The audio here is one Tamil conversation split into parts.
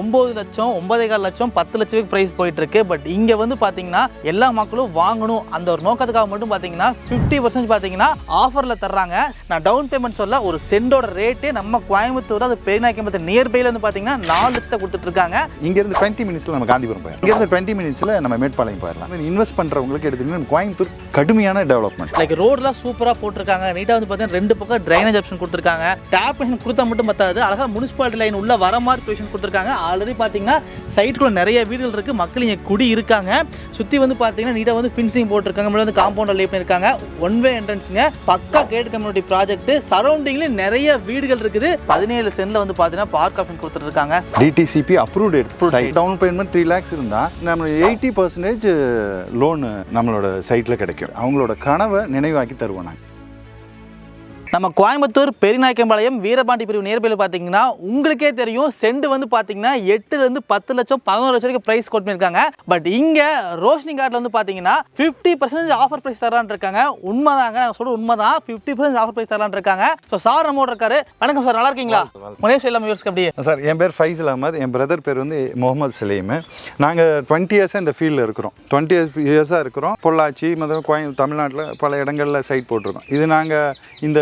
ஒன்பது லட்சம் ஒன்பதே கால் லட்சம் பத்து லட்சம் பிரைஸ் போயிட்டு இருக்கு பட் இங்க வந்து பாத்தீங்கன்னா எல்லா மக்களும் வாங்கணும் அந்த ஒரு நோக்கத்துக்காக மட்டும் பாத்தீங்கன்னா ஃபிஃப்டி பர்சன்ட் பாத்தீங்கன்னா ஆஃபர்ல தர்றாங்க. நான் டவுன் பேமெண்ட் சொல்ல ஒரு சென்டோட ரேட்டே நம்ம கோயம்புத்தூர் அது பெரியநாயக்கம்பத்து நியர்பைல வந்து பாத்தீங்கன்னா நாலு லட்சத்தை கொடுத்துட்டு இருக்காங்க இங்கேருந்து டுவெண்ட்டி மினிட்ஸில் நம்ம காந்திபுரம் போயிடலாம். இங்கேருந்து டுவெண்ட்டி மினிட்ஸில் நம்ம மேட்பாளையம் போயிடலாம். இன்வெஸ்ட் பண்ணுறவங்களுக்கு எடுத்துக்கிட்டு கோயம்புத்தூர் கடுமையான டெவலப்மெண்ட் லைக் ரோட்லாம் சூப்பராக போட்டிருக்காங்க. நீட்டாக வந்து பார்த்தீங்கன்னா ரெண்டு பக்கம் ட்ரைனேஜ் ஆப்ஷன் கொடுத்துருக்காங்க. டேப் கொடுத்தா மட்டும் பத்தாது. அழகாக முனிசிபாலிட்டி லைன் உள்ள வர மாதிரி பொசிஷன் கொடுத்துருக்காங்க. ஆல்ரெடி பார்த்தீங்கன்னா சைட்டுக்குள்ள நிறைய வீடுகள் இருக்குது மக்கள் இங்கே குடி இருக்காங்க. சுற்றி வந்து பார்த்தீங்கன்னா நீட்டாக வந்து ஃபின்சிங் போட்டிருக்காங்க. முன்னாடி வந்து காம்பவுண்ட் லே பண்ணியிருக்காங்க ஒன் வே என்ட்ரன்ஸுங்க பக்கா கேட் கம்யூனிட்டி ப்ராஜெக்ட் சரௌண்டிங்லேயும் நிறைய வீடுகள் இருக்குது. பதினேழு சென்ட்ல வந்து பார்த்தீங்கன்னா பார்க் ஆப்ஷன் கொடுத்துருக்காங்க. டிடிசிபி அப்ரூவ்டு எடுத்து டவுன் பேமெண்ட் த்ரீ லேக்ஸ் இருந்தால் நம்ம எயிட்டி பர்சன்டேஜ் லோனு நம்மளோட சைட்டில் கிடைக்கும். அவங்களோட கனவை நினைவாக்கி தருவோம் நாங்கள் நம்ம கோயம்புத்தூர் பெரியநாயக்கம்பாளையம் வீரபாண்டி பிரிவு நியர்பையில் பார்த்தீங்கன்னா உங்களுக்கே தெரியும் சென்ட் வந்து பார்த்தீங்கன்னா எட்டுலேருந்து பத்து லட்சம் பதினோரு லட்சம் வரைக்கும் ப்ரைஸ் கோட் பண்ணியிருக்காங்க. பட் இங்கே ரோஷினி கார்டில் வந்து பார்த்தீங்கன்னா ஃபிஃப்டி பர்சன்டேஜ் ஆஃபர் ப்ரைஸ் தரான் இருக்காங்க. உண்மைதாங்க நான் சொல்ற உண்மைதான். ஃபிஃப்டி பர்சன்ட் ஆஃபர் ப்ரைஸ் தரான் இருக்காங்க. ஸோ சார் நம்மோட இருக்காரு. வணக்கம் சார் நல்லா இருக்கீங்களா? முனேஷ் இல்லாமல் யூஸ்க்கு அப்படியே சார் என் பேர் ஃபைசல் அகமது. என் பிரதர் பேர் வந்து முகமது சலீம். நாங்கள் டுவெண்ட்டி இயர்ஸாக இந்த ஃபீல்டில் இருக்கிறோம். டுவெண்ட்டி இயர்ஸ் இயர்ஸாக இருக்கிறோம். பொள்ளாச்சி மொத்தம் கோயம் தமிழ்நாட்டில் பல இடங்களில் சைட் போட்டிருக்கோம். இது நாங்கள் இந்த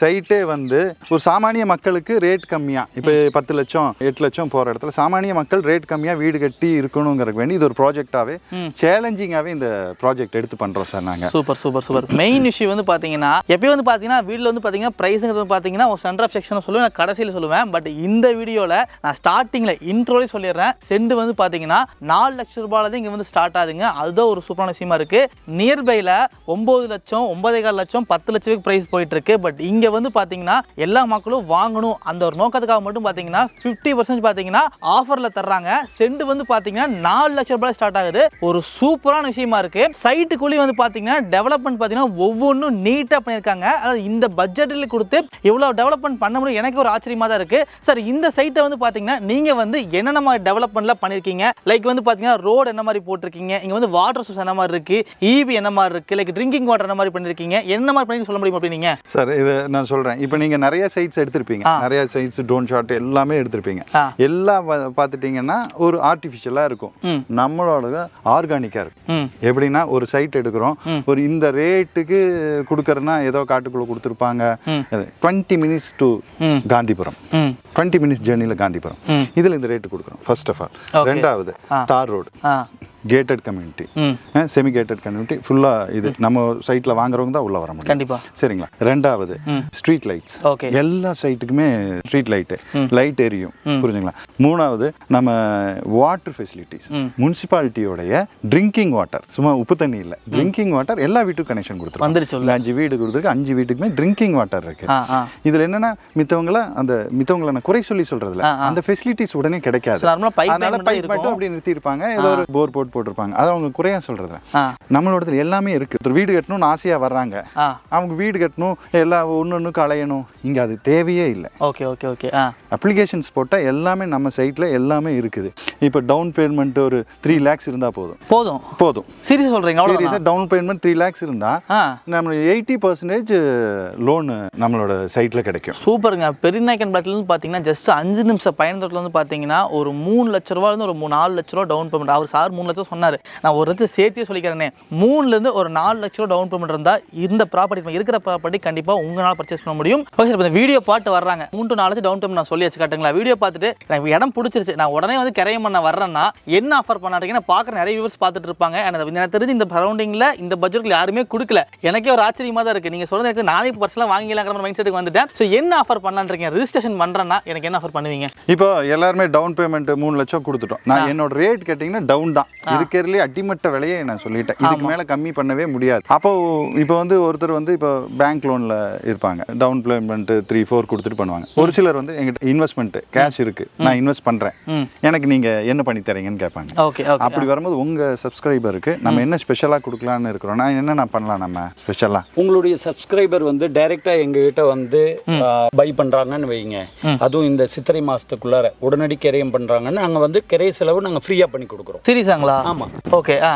சைட்டே வந்து ஒரு சாமானிய மக்களுக்கு ரேட் கம்மியாக இப்போ பத்து லட்சம் எட்டு லட்சம் போகிற இடத்துல சாமானிய மக்கள் ரேட் கம்மியாக வீடு கட்டி இருக்கணுங்கிறதுக்கு வேண்டி இது ஒரு ப்ராஜெக்டாகவே சேலஞ்சிங்காகவே இந்த ப்ராஜெக்ட் எடுத்து பண்ணுறோம் சார் நாங்கள் super super super. Main issue வந்து பார்த்தீங்கன்னா எப்பயும் வந்து பார்த்தீங்கன்னா வீட்டில் வந்து பார்த்தீங்கன்னா ப்ரைஸுங்கிறது பார்த்தீங்கன்னா ஒரு சென்டர் ஆஃப் செக்ஷன் சொல்லுவேன் நான் கடைசியில் சொல்லுவேன். பட் இந்த வீடியோவில் நான் ஸ்டார்டிங்கில் இன்ட்ரோலே சொல்லிடுறேன். சென்ட் வந்து பார்த்தீங்கன்னா நாலு லட்சம் ரூபாயில இங்கே வந்து ஸ்டார்ட் ஆகுதுங்க. அதுதான் ஒரு சூப்பரான விஷயமா இருக்கு. நியர்பையில் ஒம்பது லட்சம் ஒன்பதே கால் லட்சம் பத்து லட்சம் ப்ரைஸ் போயிட்டு இருக்கு. பட் இங்கே வந்து பார்த்தீங்கன்னா எல்லா மக்களும் வாங்கணும். அந்த ஒரு நோக்கத்துக்காக மட்டும் பார்த்தீங்கன்னா ஃபிஃப்டி பர்சன்ட் பார்த்தீங்கன்னா ஆஃபரில் தர்றாங்க. செண்டு வந்து பார்த்தீங்கன்னா நாலு லட்சம் ரூபாய் ஸ்டார்ட் ஆகுது. ஒரு சூப்பரான விஷயமா இருக்குது சைட்டுக்குள்ளேயும் வந்து பார்த்தீங்கன்னா டெவலப்மெண்ட் பார்த்தீங்கன்னா ஒவ்வொன்றும் நீட்டாக பண்ணியிருக்காங்க. அதாவது இந்த பட்ஜெட்டில் கொடுத்து இவ்வளோ டெவலப்மெண்ட் பண்ண முடியும். எனக்கு ஒரு ஆச்சரியமாக தான் இருக்குது சார் இந்த சைட்டை வந்து பார்த்தீங்கன்னா நீங்கள் வந்து என்னென்ன மாதிரி டெவலப்மெண்ட்லாம் பண்ணியிருக்கீங்க? லைக் வந்து பார்த்தீங்கன்னா ரோடு என்ன மாதிரி போட்டிருக்கீங்க? இங்கே வந்து வாட்டர் சோர்ஸ் என்ன மாதிரி இருக்குது ஈவி என்ன மாதிரி இருக்குது லைக் ட்ரிங்கிங் வாட்டர் என்ன மாதிரி பண்ணியிருக்கீங்க? என்ன மாதிரி பண்ணி சொல்ல முடியும் அப்படின்னீங்க சார் இது நான் சொல்கிறேன் இப்போ நீங்கள் நிறைய சைட்ஸ் எடுத்திருப்பீங்க. நிறைய சைட்ஸ் ட்ரோன் ஷாட் எல்லாமே எடுத்திருப்பீங்க. எல்லாம் பார்த்துட்டீங்கன்னா ஒரு ஆர்டிஃபிஷியலாக இருக்கும். நம்மளோட ஆர்கானிக்காக இருக்கும் எப்படின்னா ஒரு சைட் எடுக்கிறோம் ஒரு இந்த ரேட்டுக்கு கொடுக்கறதுனா ஏதோ காட்டுக்குள்ளே கொடுத்துருப்பாங்க. Twenty minutes to. Gandhipuram twenty minutes ஜேர்னியில் காந்திபுரம். இதில் இந்த ரேட்டு கொடுக்குறோம் ஃபர்ஸ்ட் ஆஃப் ஆல். ரெண்டாவது. Tar road gated community semi gated community ஃபுல்லாக இது. நம்ம சைட்டில் வாங்குறவங்க தான் உள்ளே வர முடியும். கண்டிப்பா. சரிங்களா? ரெண்டாவது ஸ்ட்ரீட் லைட்ஸ் ஓகே. எல்லா சைட்டுக்குமே ஸ்ட்ரீட் லைட்டு லைட் எரியும். புரிஞ்சுங்களா? மூணாவது நம்ம வாட்டர் ஃபெசிலிட்டிஸ். முனிசிபாலிட்டியோடைய ட்ரிங்கிங் வாட்டர் சும்மா உப்பு தண்ணி இல்லை. ட்ரிங்கிங் வாட்டர் எல்லா வீட்டுக்கும் கனெக்ஷன். இல்லை அஞ்சு வீடு கொடுத்துருக்கு. அஞ்சு வீட்டுக்குமே ட்ரிங்கிங் வாட்டர் இருக்கு. இதுல என்னன்னா மித்தவங்கள அந்த மித்தவங்கள நான் குறை சொல்லி சொல்றதுல. அந்த ஃபெசிலிட்டிஸ் உடனே கிடைக்காது. அதனால பைப் மட்டும். அப்படி நிறுத்தியிருப்பாங்க. ஏதோ ஒரு போர் போட்டு போட்டிருப்பாங்க. அது அவங்க குறையா சொல்றதுல ஆ. நம்மளோடதுல எல்லாமே இருக்கு. ஒரு வீடு கட்டணும்னு ஆசையா வர்றாங்க. அவங்க வீடு கட்டணும் எல்லாம் ஒன்று ஒன்றுக்கு அலையணும் இங்க அது தேவையே இல்லை. Okay okay okay. அப்ளிகேஷன்ஸ் போட்டால் எல்லாமே நம்ம சைட்டில் எல்லாமே இருக்குது. இப்போ டவுன் பேமெண்ட் ஒரு த்ரீ லேக்ஸ் இருந்தால் போதும். போதும். போதும். சீரியஸ் அவ்வளோ சீரியஸாக டவுன் பேமெண்ட் த்ரீ லேக்ஸ் இருந்தால் நம்ம எயிட்டி பர்சன்டேஜ் லோனு நம்மளோட சைட்டில் கிடைக்கும். சூப்பருங்க. பெரியநாயக்கன் பிளாக்லேருந்து பார்த்தீங்கன்னா ஜஸ்ட் அஞ்சு நிமிஷம் பயணத்துல வந்து பார்த்தீங்கன்னா ஒரு மூணு லட்ச ரூபாயிலேருந்து ஒரு மூணு நாலு லட்ச ரூபா டவுன் பேமெண்ட் அவர் சார் மூணு லட்சம் சொன்னார். நான் ஒரு லட்சம் சேர்த்தே சொல்லிக்கிறேனே. மூணுலேருந்து ஒரு நாலு லட்ச ரூபா டவுன் பேமெண்ட் இருந்தால் இந்த ப்ராப்பர்ட்டி இருக்கிற ப்ராப்பர்ட்டி கண்டிப்பாக உங்களால் பர்ச்சேஸ் பண்ண முடியும். ஓகே சார் இந்த வீடியோ பார்த்து வர்றாங்க. மூணு to நாலு லட்சம் டவுன் பேமெண்ட் நான் சொல்லி வச்சு காட்டுங்களா வீடியோ பார்த்துட்டு எனக்கு இடம் பிடிச்சிருச்சு. நான் உடனே வந்து கிரையம் பண்ண வர்றேன்னா என்ன ஆஃபர் பண்ணாருங்கன்னா பார்க்குற நிறைய வியூவர்ஸ் பார்த்துட்டு இருப்பாங்க. எனக்கு எனக்கு தெரிஞ்சு இந்த சரௌண்டிங்கில் இந்த பட்ஜெட்டில் யாருமே கொடுக்கல. எனக்கே ஒரு ஆச்சரியமாக தான் இருக்குது நீங்கள் சொல்றது எனக்கு நானே பர்சனலாக வாங்கிக்கலாங்கிற மைண்ட் செட்டுக்கு வந்துட்டேன். ஸோ என்ன ஆஃபர் பண்ணலான்னு இருக்கீங்க? ரிஜிஸ்ட்ரேஷன் பண்ணுறேன்னா எனக்கு என்ன ஆஃபர் பண்ணுவீங்க? இப்போ எல்லாருமே டவுன் பேமெண்ட் மூணு லட்சம் கொடுத்துட்டோம். நான் என்னோட ரேட் கேட்டிங்கன்னா டவுன் தான். இருக்கிறதுலே அடிமட்ட விலையை நான் சொல்லிட்டேன். இதுக்கு மேலே கம்மி பண்ணவே முடியாது. அப்போ இப்போ வந்து ஒருத்தர் வந்து இப்போ பேங்க் லோனில் இருப்பாங்க. டவுன் பேமெண்ட் த்ரீ ஃபோர் கொடுத்துட்டு பண்ணுவாங்க. ஒரு சிலர் வந்து எங்கிட்ட இன்வெஸ்ட்மெண்ட் கேஷ் இருக்கு. நான் இன்வெஸ்ட் பண்ணுறேன் ம். எனக்கு நீங்கள் என்ன பண்ணி தரீங்கன்னு கேட்பாங்க. Okay okay. அப்படி வரும்போது உங்கள் சப்ஸ்கிரைபருக்கு நம்ம என்ன ஸ்பெஷலாக கொடுக்கலான்னு இருக்கிறோம்? நான் என்ன நான் பண்ணலாம் நம்ம ஸ்பெஷலாக உங்களுடைய சப்ஸ்கிரைபர் வந்து டைரக்டா எங்ககிட்ட வந்து பை பண்றாங்கன்னு வைங்க அதுவும் இந்த சித்திரை மாசத்துக்குள்ளார உடனடி கிரயம் பண்றாங்கன்னு நாங்க வந்து கிரைய செலவு நாங்க ஃப்ரீயா பண்ணி கொடுக்குறோம். சீரியஸாங்களா? ஆமா. ஓகே ஆ.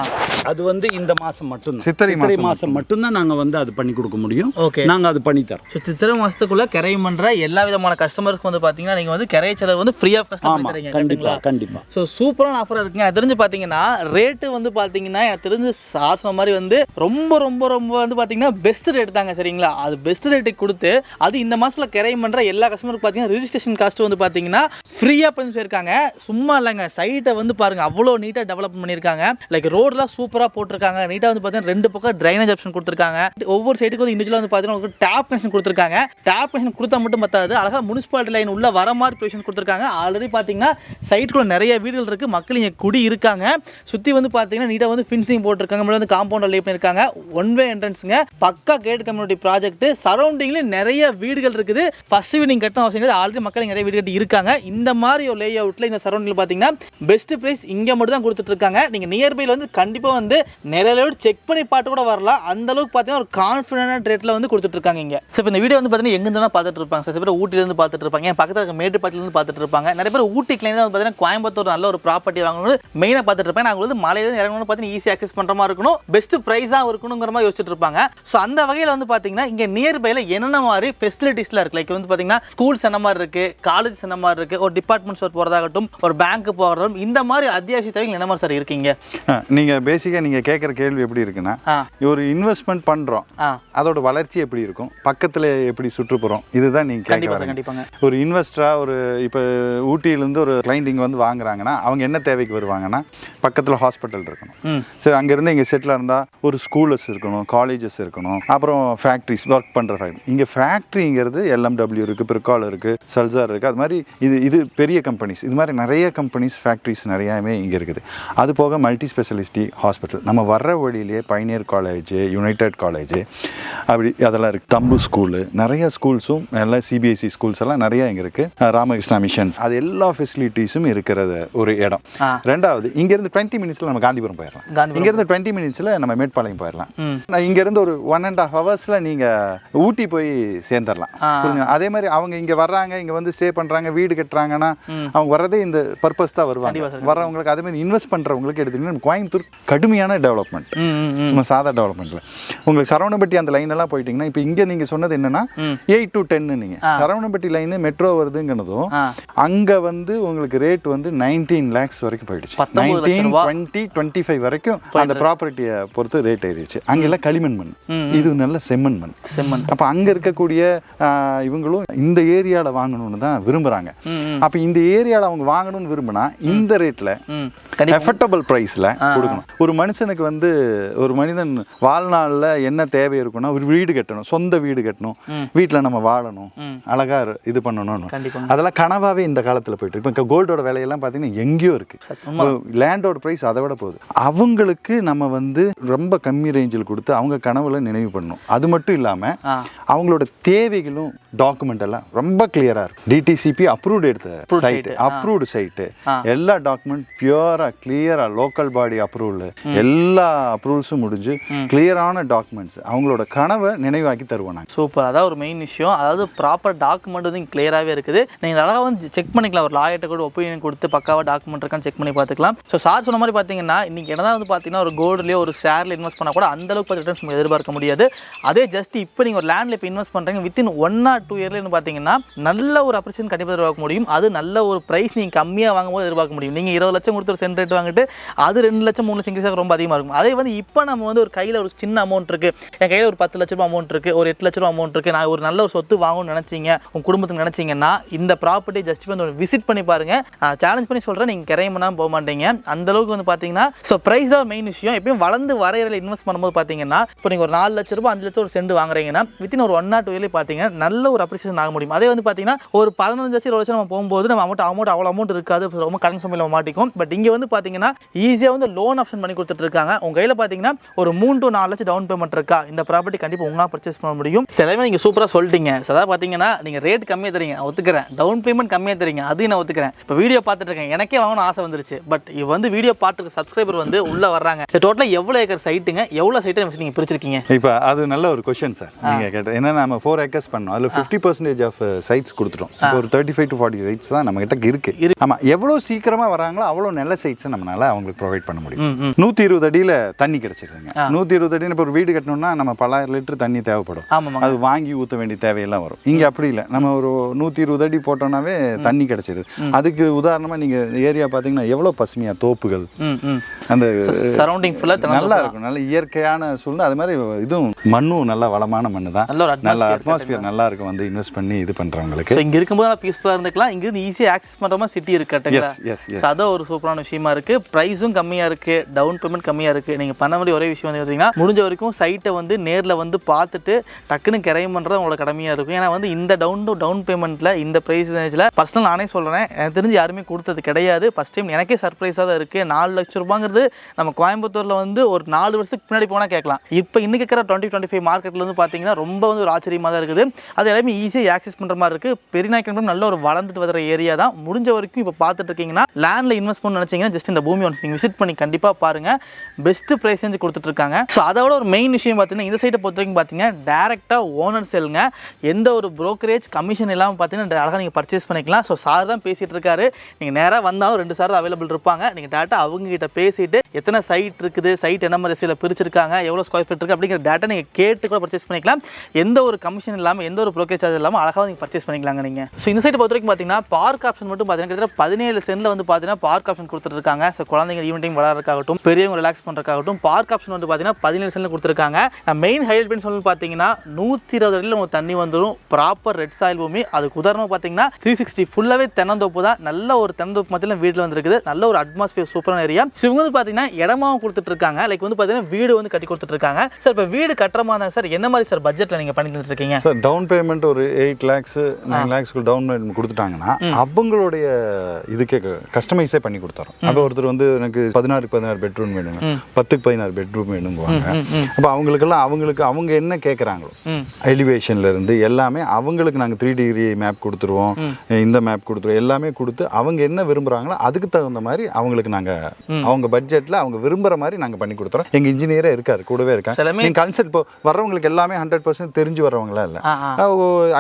அது வந்து இந்த மாசம் மட்டும்தான். சித்திரை மாசம் மாசம் மட்டும்தான் நாங்க வந்து அது பண்ணி கொடுக்க முடியும். ஓகே நாங்க அது பண்ணி தரோம். ஸோ சித்திரை மாசத்துக்குள்ள கரையம் பண்ற எல்லா விதமான கஸ்டமர்ஸ்க்கு வந்து பாத்தீங்கன்னா நீங்க வந்து கரைய செலவு வந்து ஃப்ரீ ஆஃப் கஸ்டமர் ஆமா தரீங்க கண்டிப்பா கண்டிப்பா. கண்டிப்பா ஸோ சூப்பரான ஆஃபர் இருக்குங்க. எனக்கு தெரிஞ்சு பார்த்தீங்கன்னா ரேட்டு வந்து பார்த்தீங்கன்னா எனக்கு தெரிஞ்சு சார் சொன்ன மாதிரி வந்து ரொம்ப ரொம்ப ரொம்ப வந்து பார்த்தீங்கன்னா பெஸ்ட் ரேட் தாங்க சரிங்களா? அது பெஸ்ட் ரேட்டுக்கு கொடுத்து அது இந்த மாதத்தில் கிரைம் பண்ணுற எல்லா கஸ்டமருக்கு பார்த்தீங்கன்னா ரிஜிஸ்ட்ரேஷன் காஸ்ட் வந்து பார்த்தீங்கன்னா ஃப்ரீயாக பண்ணி சொல்லியிருக்காங்க சும்மா இல்லைங்க சைட்டை வந்து பாருங்க அவ்வளோ நீட்டாக டெவலப் பண்ணியிருக்காங்க. லைக் ரோடெலாம் சூப்பராக போட்டிருக்காங்க. நீட்டாக வந்து பார்த்தீங்கன்னா ரெண்டு பக்கம் ட்ரைனேஜ் ஆப்ஷன் கொடுத்துருக்காங்க. ஒவ்வொரு சைடுக்கும் வந்து இண்டிவிஜுவலாக வந்து பார்த்தீங்கன்னா உங்களுக்கு டேப் கனெக்ஷன் கொடுத்துருக்காங்க. டேப் கனெக்ஷன் கொடுத்தா மட்டும் பத்தாது. அழகாக முனிசிபாலிட்டி லைன் உள்ள வர மாதிரி ப்ரொவிஷன் கொடுத்துருக்காங்க. ஆல்ரெடி பார்த்தீங்கன்னா சைட்டுக்குள்ள நிறைய வீடுகள் இருக்குது மக்கள் இங்கே குடி இருக்காங்க. சுற்றி வந்து பார்த்தீங்கன்னா நீட்டாக வந்து ஃபின்சிங் போட்டிருக்காங்க. முன்னாடி வந்து காம்பவுண்ட் லே பண்ணியிருக்காங்க. ஒன் வே என்ட்ரன்ஸுங்க பக்கா கேட் கம்யூனிட்டி ப்ராஜெக்ட் சரௌண்டிங்லேயும் நிறைய வீடுகள் இருக்குது. ஃபர்ஸ்ட் வீடு நீங்கள் கட்டணும் அவசியம் கிடையாது. ஆல்ரெடி மக்கள் நிறைய வீடு கட்டி இருக்காங்க. இந்த மாதிரி ஒரு லே அவுட்டில் இந்த சரௌண்டிங்கில் பார்த்தீங்கன்னா பெஸ்ட் ப்ரைஸ் இங்கே மட்டும் தான் கொடுத்துட்டு இருக்காங்க. நீங்கள் நியர்பையில் வந்து கண்டிப்பாக வந்து நிறைய செக் பண்ணி பாட்டு கூட வரலாம். அந்த அளவுக்கு பார்த்தீங்கன்னா ஒரு கான்ஃபிடென்ட் ரேட்டில் வந்து கொடுத்துட்ருக்காங்க இங்கே. இப்போ இந்த வீடியோ வந்து பார்த்தீங்கன்னா எங்கேருந்து பார்த்துட்டு இருப்பாங்க. சில பேர் ஊட்டிலேருந்து பார்த்துட்டு இருப்பாங்க. என் பக்கத்தில் இருக்க மேட்டுப்பாட்டிலேருந்து பார்த்துட்டு இருப்பாங்க. நிறைய பேர் ஊட்டி கிளைண்ட் வந்து பார்த்தீங்கன்னா கோயம்புத்தூர் நல்ல ஒரு ப்ராப்பர்ட்டி வாங்கணும்னு மெயினாக பார்த்துட்டு இருப்பாங்க. நாங்கள் வந்து மலையிலேருந்து இறங்கணும்னு பார்த்தீங்கன்னா ஈஸி ஆக்சஸ் பண்ணுற மாதிரி இருக்கணும். பெஸ்ட் ப்ரைஸாக இருக்கணுங்கிற மாதிரி யோசிச்சுட்டு இருப்பாங்க. ஸோ அந்த வகையில் வந்து பார்த்தீங்கன்னா இங்கே நியர்பையில் என்னென்ன மாதிரி ஃபெசிலிட்டிஸ்லாம் இருக்குது லைக் வந்து பார்த்தீங்கன்னா ஸ்கூல்ஸ் என்ன மாதிரி இருக்குது காலேஜ் என்ன மாதிரி இருக்குது ஒரு டிபார்ட்மெண்ட் ஸ்டோர் போகிறதாகட்டும் ஒரு பேங்க் போகிறதாகட்டும் இந்த மாதிரி அத்தியாவசிய தேவைகள் என்ன மாதிரி சார் இருக்கீங்க ஆ, நீங்க பேசிக்கா நீங்க கேட்குற கேள்வி எப்படி இருக்குன்னா ஒரு இன்வெஸ்ட்மெண்ட் பண்றோம். அதோட வளர்ச்சி எப்படி இருக்கும்? பக்கத்துல எப்படி சுற்றுப்புறம் இதுதான் நீங்க கேட்க கண்டிப்பாங்க ஒரு இன்வெஸ்டரா ஒரு இப்போ ஊட்டியிலேருந்து ஒரு கிளைண்ட் இங்கே வந்து வாங்குறாங்கன்னா அவங்க என்ன தேவைக்கு வருவாங்கன்னா பக்கத்தில் ஹாஸ்பிட்டல் இருக்கணும். சரி அங்கேருந்து இங்கே செட்டில் இருந்தால் ஒரு ஸ்கூலஸ் இருக்கணும் காலேஜஸ் இருக்கணும் அப்புறம் ஃபேக்ட்ரிஸ் ஒர்க் பண்ணுற ஃபேக்ட்ரி இங்கே ஃபேக்ட்ரிங்கிறது எல்எம்டபிள்யூ இருக்குது பிற்கால் இருக்குது சல்சார் இருக்குது அது மாதிரி இது இது பெரிய கம்பெனிஸ் இது மாதிரி நிறைய கம்பெனிஸ் ஃபேக்ட்ரிஸ் நிறையாவே இங்கே இருக்குது. அது போக மல்டி ஸ்பெஷலிஸ்டி ஹாஸ்பிட்டல் நம்ம வர்ற வழியிலேயே பைனியர் காலேஜ் யுனைடெட் காலேஜ் அப்படி அதெல்லாம் இருக்குது தம்பு ஸ்கூலு நிறைய ஸ்கூல்ஸும் எல்லாம் சிபிஎஸ்சி ஸ்கூல்ஸ் எல்லாம் நிறைய இங்கே இருக்குது ராமகிருஷ்ணா மிஷன்ஸ் அது எல்லா ஃபெசிலிட்டிஸும் இருக்கிறது ஒரு இடம். ரெண்டாவது இங்கேருந்து டுவெண்ட்டி மினிட்ஸில் நம்ம காந்திபுரம் போயிடலாம். இங்கேருந்து டுவெண்ட்டி மினிட்ஸில் நம்ம மேட்பாளையம் போயிடலாம். இங்கேருந்து ஒரு ஒன் அண்ட் ஹாஃப் ஹவர்ஸில் நீங்கள் ஊட்டி போய் சேர்ந்துடலாம்? அதே மாதிரி அவங்க இங்கே வர்றாங்க இங்கே வந்து ஸ்டே பண்ணுறாங்க வீடு கட்டுறாங்கன்னா அவங்க வர்றதே இந்த பர்பஸ் தான் வருவாங்க. வர்றவங்களுக்கு அதே மாதிரி இன்வெஸ்ட் பண்ணுறவங்களுக்கு எடுத்துக்கிட்டீங்கன்னா கோயம்புத்தூர் கடுமையான டெவலப்மெண்ட் சாதா டெவலப்மெண்ட்ல உங்களுக்கு சரவணப்பட்டி அந்த லைன் எல்லாம் போயிட்டீங்கன்னா இப்போ இங்கே நீங்கள் சொன்னது என்னன்னா. எயிட் டு டென்னு நீங்கள் சரவணப்பட்டி லைனு மெட்ரோ வருதுங்கிறதும் அங்கே வந்து உங்களுக்கு ரேட் வந்து நைன்டீன் லேக்ஸ் வரைக்கும் போயிடுச்சு. 19 லட்சம் நைன்டீன். டுவெண்ட்டி டுவெண்ட்டி ஃபைவ் வரைக்கும் அந்த ப்ராப்பர்ட்டியை பொறுத்து ரேட் ஏறிடுச்சு. அங்கெல்லாம் களிமண் மண். இது நல்ல செம்மண் மண். செம்மண். அப்போ அங்கே இருக்கக்கூடிய இவங்களும் இந்த ஏரியாவில் வாங்கணும்னு தான் விரும்புகிறாங்க ம் அப்போ இந்த ஏரியாவில் அவங்க வாங்கணும்னு விரும்பினா இந்த ரேட்டில் ம். எஃபர்டபுள் ப்ரைஸில் கொடுக்கணும். ஒரு மனுஷனுக்கு வந்து ஒரு மனிதன் வாழ்நாளில் என்ன தேவை இருக்குன்னா ஒரு வீடு கட்டணும். சொந்த வீடு கட்டணும். வீட்டில் நம்ம வாழணும். ம். அழகா இரு- இது பண்ணணும்னு. அதெல்லாம் கனவாவே இந்த காலத்தில் போயிட்டு இருக்கு. இப்போ கோல்டோட விலையெல்லாம் பார்த்தீங்கன்னா எங்கேயோ இருக்கு. லேண்டோட ப்ரைஸ் அதை விட போகுது. அவங்களுக்கு நம்ம வந்து ரொம்ப கம்மி ரேஞ்சில் கொடுத்து அவங்க கனவுல நினைவு பண்ணணும். அது மட்டும் இல்லாமல் அவங்களோட தேவைகளும் டாக்குமெண்ட் எல்லாம் ரொம்ப கிளியரா இருக்கும் டிடிசிபி அப்ரூவ்டு எடுத்த சைட் site, அப்ரூவ்டு சைட்டு. எல்லா டாக்குமெண்ட் பியூரா கிளியரா லோக்கல் பாடி அப்ரூவல் எல்லா அப்ரூவல்ஸும் முடிஞ்சு கிளியரான டாக்குமெண்ட்ஸ் அவங்களோட கனவை நினைவாக்கி தருவோம் நாங்க. சூப்பர். அதான் ஒரு மெயின் விஷயம். அதாவது ப்ராப்பர் டாக்குமெண்ட் வந்து கிளியராகவே இருக்குது. நீங்கள் அழகாக வந்து செக் பண்ணிக்கலாம். ஒரு லாயர்கிட்ட கூட ஒப்பீனியன் கொடுத்து பக்காவாக டாக்குமெண்ட் இருக்கான்னு செக் பண்ணி பார்த்துக்கலாம். ஸோ சார் சொன்ன மாதிரி பார்த்தீங்கன்னா இன்றைக்கி என்னதான் வந்து பார்த்தீங்கன்னா ஒரு கோல்டுலேயே ஒரு ஷேரில் இன்வெஸ்ட் பண்ணால் கூட அந்த அளவுக்கு ரிட்டர்ன்ஸ் எதிர்பார்க்க முடியாது. அதே ஜஸ்ட் இப்போ நீங்கள் ஒரு லேண்டில் இப்போ இன்வெஸ்ட் பண்ணுறீங்க வித்தின் ஒன் ஆர் டூ இயர்லேருந்து பார்த்தீங்கன்னா நல்ல ஒரு அப்ரிஷியேஷன் கண்டிப்பாக எதிர்பார்க்க முடியும். அது நல்ல ஒரு ப்ரைஸ் நீங்கள் கம்மியாக வாங்கும்போது எதிர்பார்க்க முடியும். நீங்கள் இருபது லட்சம் கொடுத்து ஒரு சென்ட் ரேட் வாங்கிட்டு அது ரெண்டு லட்சம் மூணு லட்சம் increase ரொம்ப அதிகமாக இருக்கும். அதே வந்து இப்போ நம்ம வந்து ஒரு கையில் ஒரு சின்ன அமௌண்ட் இருக்குது என் கையில் ஒரு பத்து லட்ச ரூபா அமௌண்ட் இருக்குது ஒரு எட்டு லட்ச ரூபா அமௌண்ட் இருக்குது நான் ஒரு நல்ல ஒரு சொத்து வாங்கணும்னு நினச்சிங்க உங்கள் குடும்பத்துக்கு நினச்சிங்கன்னா இந்த ப்ராப்பர்ட்டி ஜஸ்ட் வந்து ஒரு விசிட் பண்ணி பாருங்கள் நான் சேலஞ்ச் பண்ணி சொல்கிறேன் நீங்கள் கிரையமனாக போக மாட்டீங்க. அந்த அளவுக்கு வந்து பார்த்தீங்கன்னா ஸோ ப்ரைஸ் தான் மெயின் விஷயம். எப்பயும் வளர்ந்து வரையறையில் இன்வெஸ்ட் பண்ணும்போது பார்த்தீங்கன்னா இப்போ நீங்கள் ஒரு நாலு லட்ச ரூபாய் அஞ்சு லட்சம் ஒரு செண்டு வாங்குறீங்கன்னா வித்தின் ஒரு ஒன் ஆர் டூ இயர்லேயே பார்த்தீங்கன்னா நல்ல ஒரு அப்ரிசியேஷன் ஆக முடியும். அதே வந்து பார்த்தீங்கன்னா ஒரு பதினஞ்சு லட்சம் இருபது லட்சம் நம்ம போகும்போது நம்ம அமௌண்ட் அமௌண்ட் அவ்வளோ அமௌண்ட் இருக்காது. ரொம்ப கடன் சுமையில் மாட்டிக்கும் பட் இங்கே வந்து பார்த்தீங்கன்னா ஈஸியாக வந்து லோன் ஆப்ஷன் பண்ணி கொடுத்துட்டு இருக்காங்க உங்கள் கையில் பார்த்தீங்கன்னா ஒரு மூணு டு நாலு லட்சம் டவுன் பேமெண்ட் இருக்கா? இந்த ப்ராப்பர்ட்டி கண்டிப்பாக உங்களால் பர்ச்சேஸ் பண்ண முடியும். சிலவே நீங்கள் சூப்பராக சொல்லிட்டீங்க. அதாவது பார்த்தீங்கன்னா நீங்கள் ரேட் கம்மியாக தரீங்க ஒத்துக்கிறேன். டவுன் பேமெண்ட் கம்மியாக தரீங்க அதையும் நான் ஒத்துக்கிறேன். இப்போ வீடியோ பார்த்துட்டு இருக்கேன். எனக்கே வாங்கணும் ஆசை வந்துருச்சு. பட் இது வந்து வீடியோ பார்த்துருக்க சப்ஸ்கிரைபர் வந்து உள்ளே வர்றாங்க. டோட்டலாக எவ்வளோ ஏக்கர் சைட்டுங்க எவ்வளோ சைட்டை நீங்கள் பிரிச்சிருக்கீங்க? இப்போ அது நல்ல ஒரு கொஷின் சார் நீங்கள் கேட்ட ஏன்னா நம்ம ஃபோர் ஏக்கர்ஸ் பண்ணோம். அதில் ஃபிஃப்டி பர்சன்டேஜ் ஆஃப் சைட்ஸ் கொடுத்துட்டோம். ஒரு thirty five to forty sites தான் நம்ம கிட்ட இருக்கு ஆமாம் எவ்வளோ சீக்கிரமாக வராங்களோ அவ்வளோ நல்ல சைட்ஸை நம்மளால அவங்களுக்கு ப்ரொவைட் பண்ண முடியும். நூற்றி இருபது அடியில் தண்ணி கிடச்சிருதுங்க. நூற்றி இருபது அடின்னு இப்போ ஒரு வீடு கட்டணும்னா நம்ம பல்லாயிரம் லிட்டர் தண்ணி தேவைப்படும். அது வாங்கி ஊற்ற வேண்டிய தேவையெல்லாம் வரும். இங்கே அப்படி இல்லை. நம்ம ஒரு நூற்றி இருபது அடி போட்டோம்னாவே தண்ணி கிடச்சிருது. அதுக்கு உதாரணமாக நீங்கள் ஏரியா பார்த்தீங்கன்னா எவ்வளோ பசுமையாக தோப்புகள்? அந்த சரௌண்டிங் ஃபுல்லாக நல்லா இருக்கும். நல்ல இயற்கையான சூழ்நிலை. அது மாதிரி இதுவும் மண்ணும் நல்ல வளமான மண்ணு தான். நல்ல அட்மாஸ்பியர் நல்லா இருக்கும். வந்து இன்வெஸ்ட் பண்ணி இது பண்ணுறவங்களுக்கு ஸோ இங்கே இருக்கும்போது நான் பீஸ்ஃபுல்லாக இருந்துக்கலாம். இங்கேருந்து ஈஸியாக ஆக்சஸ் பண்ணுற மாதிரி சிட்டி இருக்கு எஸ் எஸ் அதான் ஒரு சூப்பரான விஷயமா இருக்கு. ப்ரைஸும் கம்மியாக இருக்குது டவுன் பேமெண்ட் கம்மியாக இருக்குது நீங்கள் பண்ண வேண்டிய ஒரே விஷயம் வந்து பார்த்தீங்கன்னா முடிஞ்ச வரைக்கும் சைட்டை வந்து நேரில் வந்து பார்த்துட்டு டக்குன்னு கிரையம் பண்ணுறது உங்களோட கடமையாக இருக்கும். ஏன்னா வந்து இந்த டவுன் டு டவுன் பேமெண்ட்டில் இந்த ப்ரைஸ் ரேஞ்சில் பர்சனல் நானே சொல்கிறேன் எனக்கு தெரிஞ்சு யாருமே கொடுத்தது கிடையாது. ஃபஸ்ட் டைம் எனக்கே சர்ப்ரைஸாக தான் இருக்குது நாலு லட்ச ரூபாங்கிறது நம்ம கோயம்புத்தூரில் வந்து ஒரு நாலு வருஷத்துக்கு முன்னாடி போனால் கேட்கலாம். இப்போ இன்னைக்கு இருக்கிற டுவெண்ட்டி டுவெண்ட்டி ஃபைவ் மார்க்கெட்டில் வந்து பார்த்தீங்கன்னா ரொம்ப வந்து ஒரு ஆச்சரியமாக தான் இருக்குது. அது எல்லாமே ஈஸியாக ஆக்சஸ் பண்ணுற மாதிரி இருக்குது பெரியநாயக்கன் நல்ல ஒரு வளர்ந்துட்டு வர ஏரியா தான். முடிஞ்ச வரைக்கும் இப்போ பார்த்துட்டு இருக்கீங்கன்னா லேண்டில் இன்வெஸ்ட் பண்ண நினச்சிங்கன்னா ஜஸ்ட் இந்த பூமி ஒன்ஸ் நீங்கள் விசிட் பண்ணி கண்டிப்பாக பாருங்கள் பெஸ்ட்டு ப்ரைஸ் செஞ்சு கொடுத்துட்ருக்காங்க. ஸோ அதோட ஒரு மெயின் விஷயம் பார்த்தீங்கன்னா இந்த சைட்டை பொறுத்த வரைக்கும் பார்த்தீங்கன்னா டேரெக்டாக ஓனர் செல்லுங்க எந்த ஒரு ப்ரோக்கரேஜ் கமிஷன் இல்லாமல் பார்த்தீங்கன்னா அழகாக நீங்கள் பர்ச்சேஸ் பண்ணிக்கலாம். ஸோ சார் தான் பேசிகிட்டு இருக்காரு நீங்கள் நேராக வந்தாலும் ரெண்டு சார் அவைலபிள் இருப்பாங்க. நீங்கள் டேட்டா அவங்க கிட்ட பேசிட்டு எத்தனை சைட் இருக்குது சைட் என்ன மாதிரி சில பிரிச்சிருக்காங்க எவ்வளோ ஸ்கொயர் ஃபீட் இருக்குது அப்படிங்கிற டேட்டா நீங்கள் கேட்டு கூட பர்ச்சேஸ் பண்ணிக்கலாம். எந்த ஒரு கமிஷன் இல்லாமல் எந்த ஒரு ப்ரோக்கேஜ் சார்ஜ் இல்லாமல் அழகாக நீங்கள் பர்ச்சேஸ் பண்ணிக்கலாங்க நீங்கள் ஸோ இந்த சைட்டை பொறுத்த வரைக்கும் பார்த்தீங்கன்னா பார்க் ஆப்ஷன் மட்டும் பார்த்தீங்கன்னா கிட்டத்தட்ட பதினேழு சென்டில் வந்து பார்த்தீங்கன்னா பார்க் ஆப்ஷன் கொடுத்துருக்காங்க ஸோ குழந்தைங்க ஈவெண்ட் டைம் விளாட்றதுக்காகட்டும் பெரியவங்க ரிலாக்ஸ் பண்ணுறதுக்காகட்டும் பார்க் ஆப்ஷன் வந்து பார்த்தீங்கன்னா பதினேழு சென்டில் கொடுத்துருக்காங்க. நான் மெயின் ஹைலைட் பண்ணி சொல்லி பார்த்தீங்கன்னா நூற்றி இருபது அடியில் உங்களுக்கு தண்ணி வந்துடும் ப்ராப்பர் ரெட் சாயில் பூமி. அதுக்கு உதாரணமாக பார்த்தீங்கன்னா த்ரீ சிக்ஸ்டி ஃபுல்லாகவே தென்னந்தோப்பு தான். நல்ல ஒரு தென்னந்தோப்பு மத்தியில் வீட்டில் வந்துருக்குது. நல்ல ஒரு அட்மாஸ்பியர் சூப்பரான ஏரியா ஸோ இவங்க வந்து பார்த்தீங்கன்னா இடமாவும் கொடுத்துட்டு இருக்காங்க லைக் வந்து பார்த்தீங்கன்னா வீடு வந்து கட்டி கொடுத்துட்டு இருக்காங்க சார் இப்போ வீடு கட்டுற மாதிரி சார் என்ன மாதிரி சார் பட்ஜெட்டில் நீங்கள் பண்ணி இருக்கீங்க? சார் டவுன் பேமெண்ட் ஒரு எயிட் லேக்ஸ் நைன் லேக்ஸ்க்கு டவுன் பேமெண்ட் கொடுத்துட்டாங்கன்னா அவங்களுடைய இதுக்கே கஸ்டமைஸே பண்ணி கொடுத்துறோம். அப்போ ஒருத்தர் வந்து எனக்கு பதினாறுக்கு பதினாறு பெட்ரூம் வேணுங்க. பத்துக்கு பதினாறு பெட்ரூம் வேணுங்குவாங்க. அப்போ அவங்களுக்கெல்லாம் அவங்களுக்கு அவங்க என்ன கேட்குறாங்களோ எலிவேஷன்ல இருந்து எல்லாமே அவங்களுக்கு நாங்கள் த்ரீ டிகிரி மேப் கொடுத்துருவோம். இந்த மேப் கொடுத்துருவோம். எல்லாமே கொடுத்து அவங்க என்ன விரும்புகிறாங்களோ அதுக்கு தகுந்த மாதிரி அவங்களுக்கு நாங்கள் அவங்க பட்ஜெட்டில் அவங்க விரும்புகிற மாதிரி நாங்கள் பண்ணி கொடுத்துறோம். எங்கள் இன்ஜினியரே இருக்காரு கூடவே இருக்காங்க நீங்கள் கன்சல்ட் இப்போ வர்றவங்களுக்கு எல்லாமே ஹண்ட்ரட் பர்சன்ட் தெரிஞ்சு வர்றவங்களா இல்லை?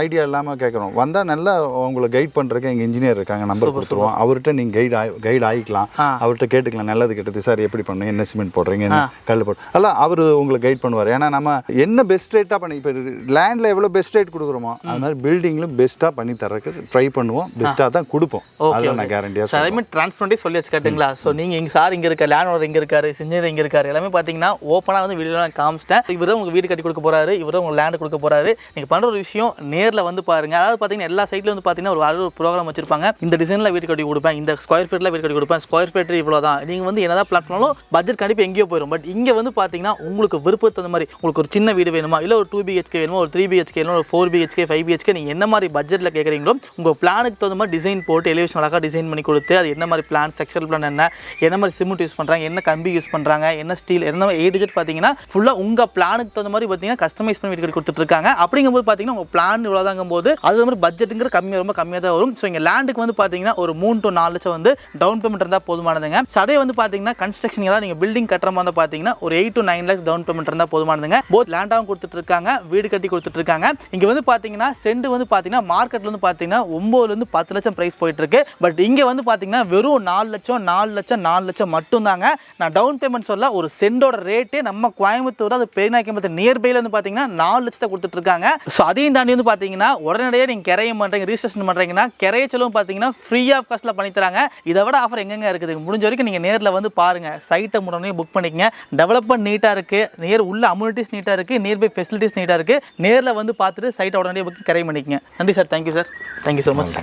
ஐடியா இல்லாமல் கேட்குறோம் வந்தால் நல்லா அவங்கள கைட் பண்ணுறதுக்கு எங்கள் இன்ஜினியர் இருக்காங்க நம்பர் கொடுத்துருவோம். அவர்கிட்ட நீங்கள் கைட் ஆகி கைட் ஆகிக்கலாம். அவர்கிட்ட கேட்டுக்கலாம். நல்லது கெட்டது. சார் எப்படி பண்ணுங்க என்ன சிமெண்ட் போடுறீங்க? என்ன கல் போடு? எல்லாம் அவர் உங்களை கைட் பண்ணுவார். ஏன்னா நம்ம என்ன பெஸ்ட் ரேட்டாக பண்ணி இப்போ லேண்டில் எவ்வளோ பெஸ்ட் ரேட் கொடுக்குறோமோ அது மாதிரி பில்டிங்லும் பெஸ்ட்டாக பண்ணி தரக்கு ட்ரை பண்ணுவோம். பெஸ்ட்டாக தான் கொடுப்போம். அதில் நான் கேரண்டியாக சார் எல்லாமே டிரான்ஸ்பரண்டே சொல்லி வச்சு கேட்டுங்களா ஸோ நீங்கள் இங்கே சார் இங்கே இருக்க லேண்ட் ஓனர் இங்கே இருக்காரு இன்ஜினியர் இங்கே இருக்காரு எல்லாமே பார்த்தீங்கன்னா ஓப்பனாக வந்து வீடியோ நான் காமிச்சிட்டேன். இவர் உங்களுக்கு வீடு கட்டி கொடுக்க போறாரு இவர் உங்களுக்கு லேண்ட் கொடுக்க போறாரு. நீங்கள் பண்ணுற ஒரு விஷயம் நேரில் வந்து பாருங்க. அதாவது பார்த்தீங்கன்னா எல்லா சைட்லையும் வந்து பார்த்தீங்கன்னா ஒரு அறுபது ப்ரோக்ராம் வச்சிருப்பாங்க. இந்த டிசைனில் வீடு கட்டி கொடுப்பேன் இந்த ஸ்கொயர் ஃபீட்டில் வீடு கட்டி கொடுப்பேன் ஸ்கொயர் ஃபீட் இவ்வளோ தான் நீங்கள் வந்து என்னதான் பிளான் பண்ணாலும் பட்ஜெட் கண்டிப்பாக எங்கேயோ போயிடும் பட் இங்கே வந்து பார்த்தீங்கன்னா உங்களுக்கு விருப்பத்து அந்த மாதிரி உங்களுக்கு ஒரு சின்ன வீடு வேணுமா? இல்லை ஒரு டூ பிஹெச்கே வேணுமா? ஒரு த்ரீ பிஹெச்கே வேணுமா? ஒரு ஃபோர் பிஹெச்கே ஃபைவ் பிஹெச்கே நீங்கள் என்ன மாதிரி பட்ஜெட்டில் கேட்குறீங்களோ உங்கள் பிளானுக்கு தகுந்த மாதிரி டிசைன் போட்டு எலிவேஷன் அழகாக டிசைன் பண்ணி கொடுத்து அது என்ன மாதிரி பிளான் ஸ்ட்ரக்சர் பிளான் என்ன என்ன மாதிரி சிமெண்ட் யூஸ் பண்ணுறாங்க என்ன கம்பி யூஸ் பண்ணுறாங்க என்ன ஸ்டீல் என்ன ஏ டிஜெட் பார்த்தீங்கன்னா ஃபுல்லாக உங்கள் பிளானுக்கு தகுந்த மாதிரி பார்த்தீங்கன்னா கஸ்டமைஸ் பண்ணி வீடு கட்டி கொடுத்துட்ருக்காங்க அப்படிங்கும்போது பார்த்தீங்கன்னா உங்கள் பிளான் இவ்வளோதாங்கும் போது அது மாதிரி பட்ஜெட்டுங்கிற கம்மியாக ரொம்ப கம்மியாக தான் வரும். ஸோ இங்கே லேண்டுக்கு வந்து பார்த்தீங்கன்னா ஒரு மூணு டு நாலு லட்சம் வந்து டவுன் பேமெண்ட் இருந்தால் போதுமானதுங்க. ஸோ அதே வந்து பார்த்தீங்கன்னா கன்ஸ்ட்ரக்ஷன் ஏதாவது நீங்கள் பில்டிங் கட்டுற மாதிரி வந்து பார்த்தீங்கன்னா ஒரு eight to nine lakhs down payment இருந்தால் போதுமானதுங்க. போத் லேண்டாகவும் கொடுத்துட்டு இருக்காங்க வீடு கட்டி கொடுத்துட்டு இருக்காங்க இங்கே வந்து பார்த்தீங்கன்னா செண்டு வந்து பார்த்தீங்கன்னா மார்க்கெட்ல வந்து பார்த்தீங்கன்னா ஒம்போதுலேருந்து பத்து லட்சம் ப்ரைஸ் போயிட்டு இருக்கு பட் இங்கே வந்து பார்த்தீங்கன்னா வெறும் நாலு லட்சம் நாலு லட்சம் நாலு லட்சம் மட்டும்தாங்க. நான் டவுன் பேமெண்ட் சொல்ல ஒரு செண்டோட ரேட்டே நம்ம கோயம்புத்தூர் அது பெரியநாயக்கம்பத்து நியர்பைல வந்து பார்த்தீங்கன்னா நாலு லட்சத்தை கொடுத்துட்டு இருக்காங்க ஸோ அதையும் தாண்டி வந்து பார்த்தீங்கன்னா உடனடியாக நீங்கள் கிரையம் பண்ணுறீங்க ரிஜிஸ்ட்ரேஷன் பண்ணுறீங்கன்னா கிரைய செலவும் பார்த்தீங்கன்னா ஃப்ரீ ஆஃப் காஸ்ட்டில் பண்ணி தராங்க. இதை விட ஆஃபர் எங்கெங்க இருக்குது முடிஞ்ச வரைக்கும் நீங்கள் நேரில் வந்து பாருங்க. சைட்டை முடனே புக் பண்ணிக்கங்க. டெவலப்மெண்ட் நீட்டாக இருக்குது நேர் உள்ள அம்யூனிட்டிஸ் நீட்டாக இருக்குது நியர்பை ஃபெசிலிட்டிஸ் நீட்டாக இருக்குது நேரில் வந்து பார்த்துட்டு சைட்டை உடனே புக் கரை பண்ணிக்கங்க. நன்றி sir thank you sir thank you so much